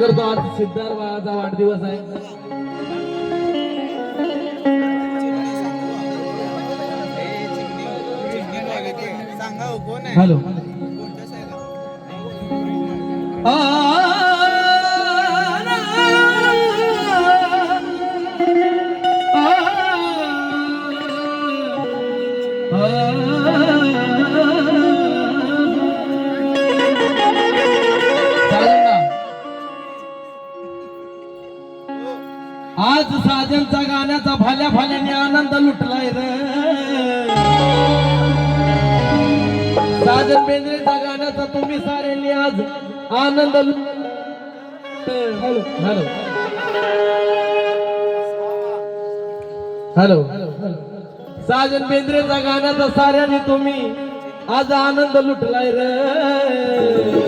करतो आज सिद्धार्थ बाळाचा वाढदिवस आहे. हो, आहे? हॅलो. आज साजनचा गाण्याचा भाल्या भाल्याने आनंद लुटलाय रे. साजन बेंद्रेचा गाण्याचा तुम्ही साऱ्यांनी आज आनंद हॅलो. Hello hello. साजन बेंद्रेचा गाण्याचा साऱ्यांनी तुम्ही आज आनंद लुटलाय रे.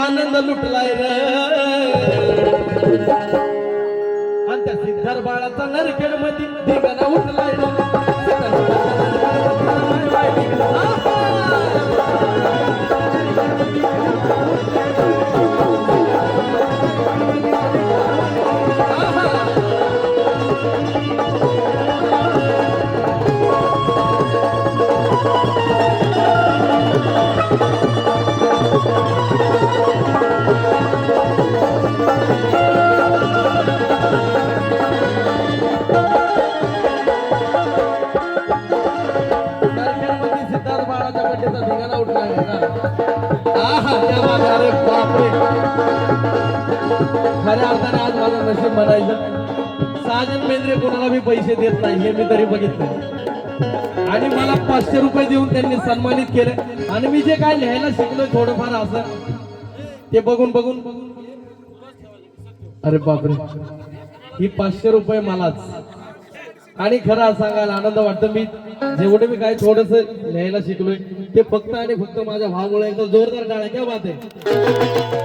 आनंद लुटलाय रे. आणि त्या सिद्धार बाळाचा नरखेडमध्ये धिगाणा उठलाय नशीब म्हणायचं साजन बेंद्रे कोणाला मी पैसे देत नाही हे मी तरी बघितलं आणि मला पाचशे रुपये देऊन त्यांनी सन्मानित केले आणि मी जे काय लिहायला शिकलो थोडंफार असं ते बघून बघून. अरे बापरे. ही पाचशे रुपये मलाच. आणि खरं सांगायला आनंद वाटतो मी. जेवढे मी काय थोडस लिहायला शिकलोय ते फक्त आणि फक्त माझ्या भावामुळे एकदा जोरदार टाळ्या. क्या बात आहे.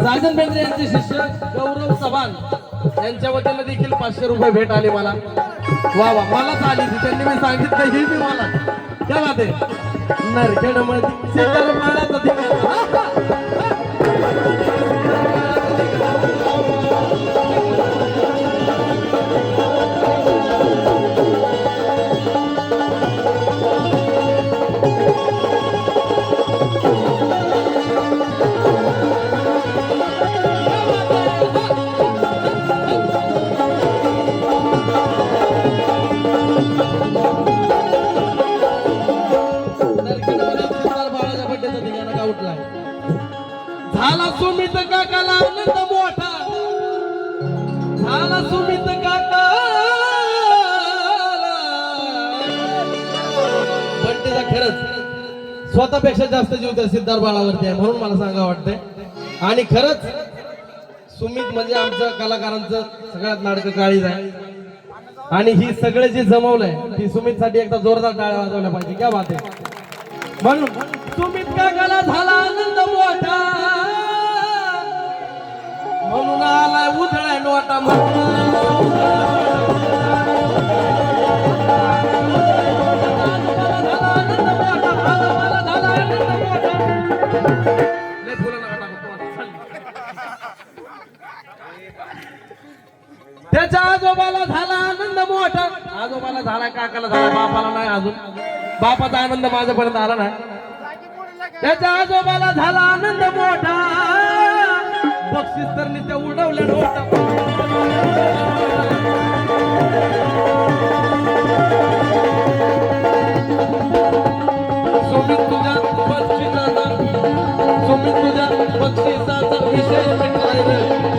राजन बेंद्रे यांचे शिष्य गौरव चव्हाण यांच्या वतीनं देखील पाचशे रुपये भेट आले मला. वा वा मलाच आली ती. त्यांनी मी सांगितलं हे मी मला. क्या बात आहे नरखेडमध्ये स्वतःपेक्षा जास्त जीव त्या सिद्धार्थ बाळावरती आहे म्हणून मला सांगा वाटतंय. आणि खरंच सुमित म्हणजे आमच्या कलाकारांचं सगळ्यात लाडकं काळीज आहे. आणि ही सगळे जे जमवलंय ती सुमित साठी एकदा जोरदार टाळ्या वाजवल्या पाहिजे. क्या बात आहे. म्हणून सुमित काकाला झाला आनंद मोठा? म्हणून आलाय उधळाय नोटा म्हणून झाला काकाला झाला बापाला नाही अजून. बापाचा आनंद माझ्यापर्यंत आला नाही. त्याच्या आजोबाला झाला आनंद मोठा. बक्षीस तर मी त्या उडवल्या तुझ्या बक्षिसाचा विषय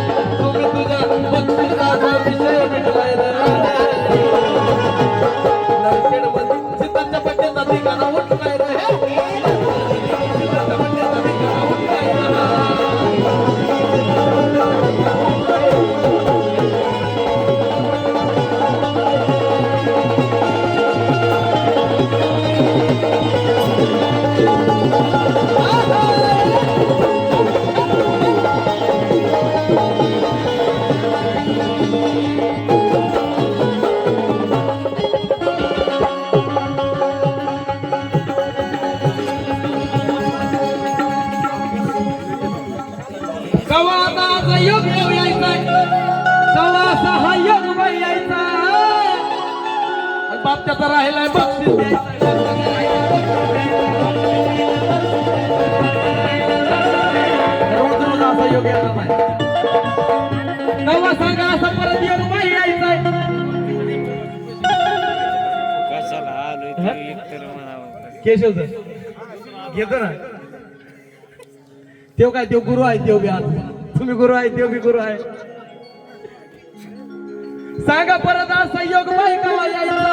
ते एकतर म्हणावं. केशव घेतो ना? तेव काय तेव गुरु आहे तेव बी आज. तुम्ही गुरु आहे तेव बी गुरु आहे. सांगा परत आज योग बाई कवा यायचा?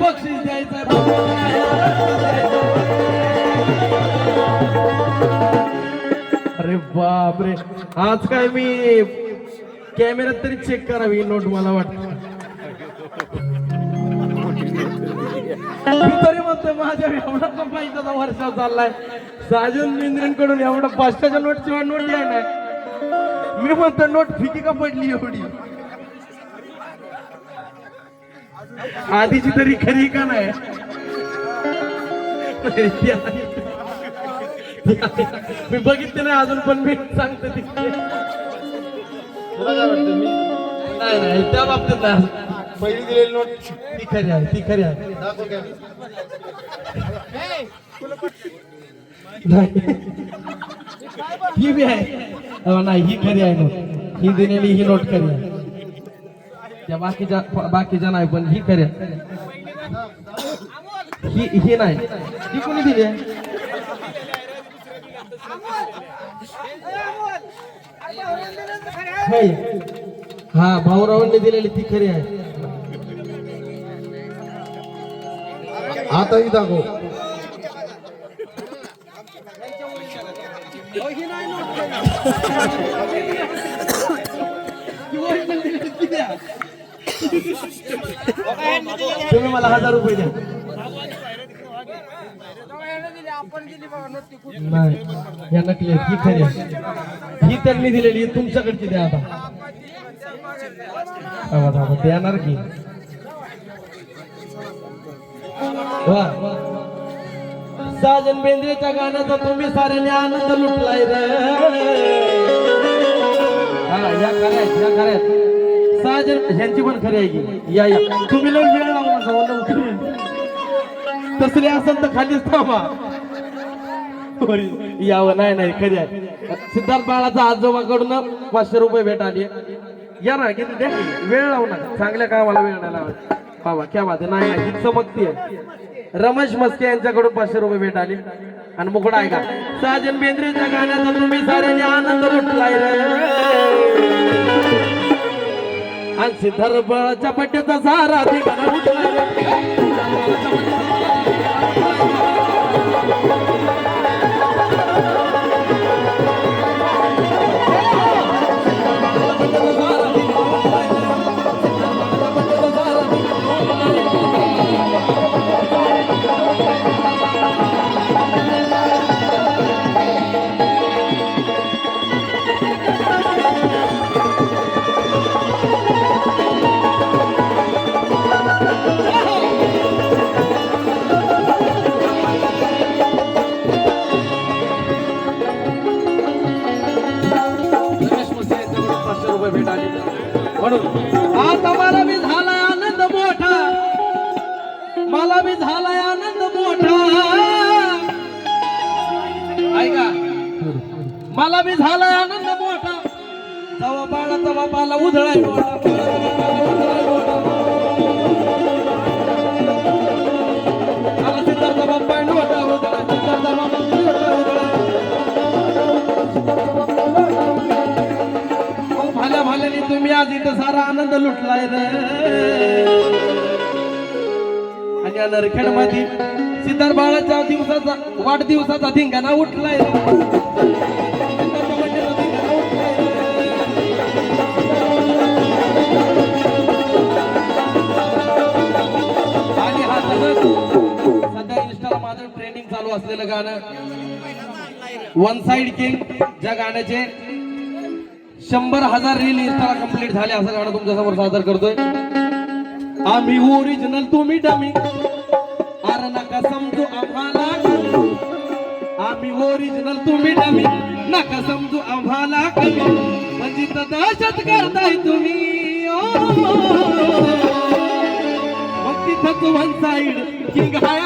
बक्षीस द्यायचं अरे बाप रे आज काय मी कॅमेऱ्यात तरी चेक करावी नोट मला वाटतं. तरी म्हणतोय माझ्या एवढा पण पाहिजे वर्षा चाललाय. साजन मिंद्रेंकडून एवढा पाचशेच्या नोट शिवाय नोट आहे मी म्हणतो नोट फिकी का पडली एवढी? आधीची तरी खरी का नाही? मी बघितले नाही अजून पण मी सांगतो ती. तुला काय वाटतं मी? नाही नाही त्या बाबतीत नाही. पहिली दिलेली नोट? ती खरी आहे ती खरी आहे. ही बी आहे. नाही ही खरी आहे नोट ही दिलेली ही नोट खरी आहे. त्या बाकीच्या बाकीच्या नाही पण ही खरी ही ही नाही. ही कोणी दिली आहे? हा भाऊरावांनी दिलेली ती खरी आहे. आताही दाखव. तुम्ही मला हजार रुपये द्या. नाही या नकली ही खरी ही त्यांनी दिलेली तुमच्याकडची द्या आता. थांबा, देणार की? वा. साजन बेंद्रेच्या गाण्याचा तुम्ही साऱ्याने आनंद लुटलाय रे. हा या खऱ्या या खऱ्या साजन ह्यांची पण खरी आहे की. या या. तुम्ही लय वेळ लावू नका तसले असेल तर खालीच थांबा. यावं. नाही नाही खरी आहे. सिद्धार्थ बाळाचा आजोबाकडून पाचशे रुपये भेट आली. या ना किती द्या वेळ लावू नका. चांगल्या कामाला वेळ नाही लावा बाबा क्या बात आहे. नाही चमकती आहे. रमेश मस्के यांच्याकडून पाचशे रुपये भेट आली. आणि मुकडा ऐका. साजन बेंद्रेच्या गाण्याचा तुम्ही साऱ्याने आनंद लुटलाय आणि सिद्धार्थ बळाच्या पट्ट्याचा सारा उठलाय तुम्ही आज इथं सारा आनंद लुटलाय रे. आणि नरखेडमध्ये सिद्धार्थ बाळाच्या दिवसाचा वाढदिवसाचा धिंगाणा उठलाय नाव असलेलं गाणं. वन साइड किंग ज्या गाण्याचे शंभर हजार रील इंस्टाला कंप्लीट झाले असं गाणं तुमच्यासमोर सादर करतोय. आम्ही ओरिजिनल तुम्ही डमी अरे नका समजू आम्हाला. आम्ही ओरिजिनल तुम्ही डमी नका समजू आम्हाला. कमी म्हणजे दहशत करताय तुम्ही. मग तिथं वन साइड किंग हाय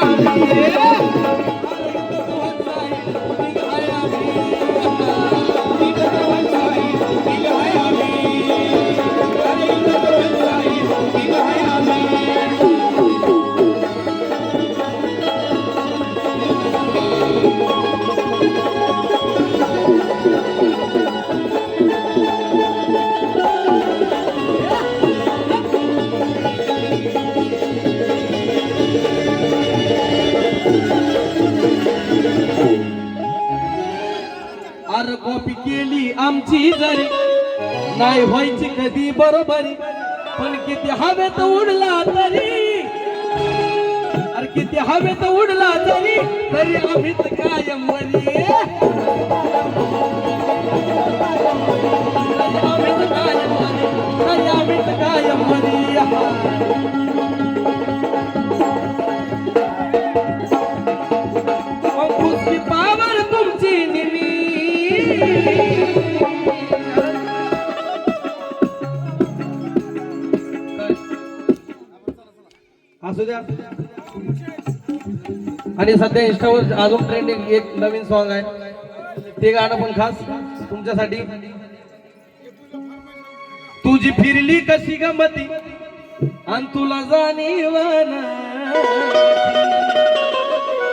नाही व्हायची कधी बरोबरी? पण किती हवेत उडला तरी. अरे किती हवेत उडला तरी. तरी आम्हीच कायम वरी. आणि सध्या इंस्टावर अजून ट्रेंडिंग एक नवीन सॉन्ग आहे ते गाणं पण खास तुमच्यासाठी तुझी फिरली कशी गमती आणि तुला जाणीवन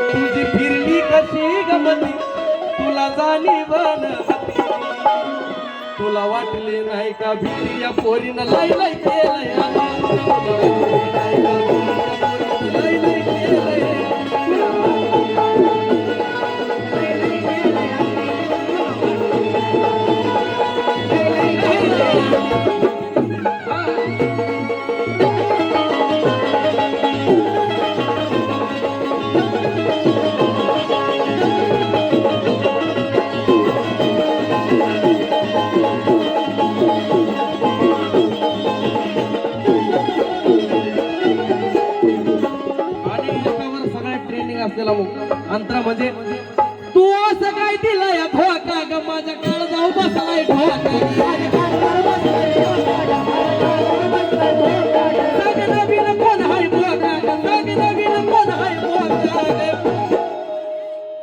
तुझी फिरली कशी गमती तुला जाणीवन तुला वाटले नाही का भीती या पोरीनं लाई लाई त्याला मग मुख अंतरा म्हणजे तू असं काय दिलाय धोका ग? माझ्या काळ जाऊ बसलाय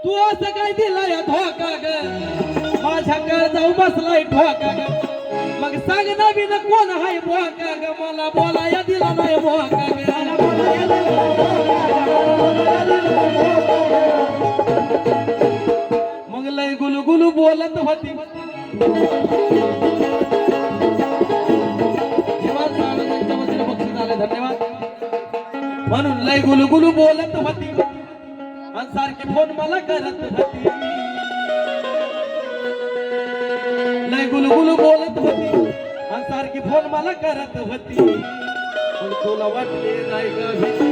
तू असं काय दिलाय धोका ग? माझ्या काळ जाऊ बसलाय धोका ग बिन कोण हाय बोका ग मला बोलाया दिला नाही बोका ग मला बोलाया मग लय गुलगुल बोलत होती. धन्यवाद म्हणून लय गुलू बोलत होती. आणि सारखी फोन मला करत होती. लय गुलू गुलू ती फोन मला करत होती. पण तुला वाटले नाही का भीती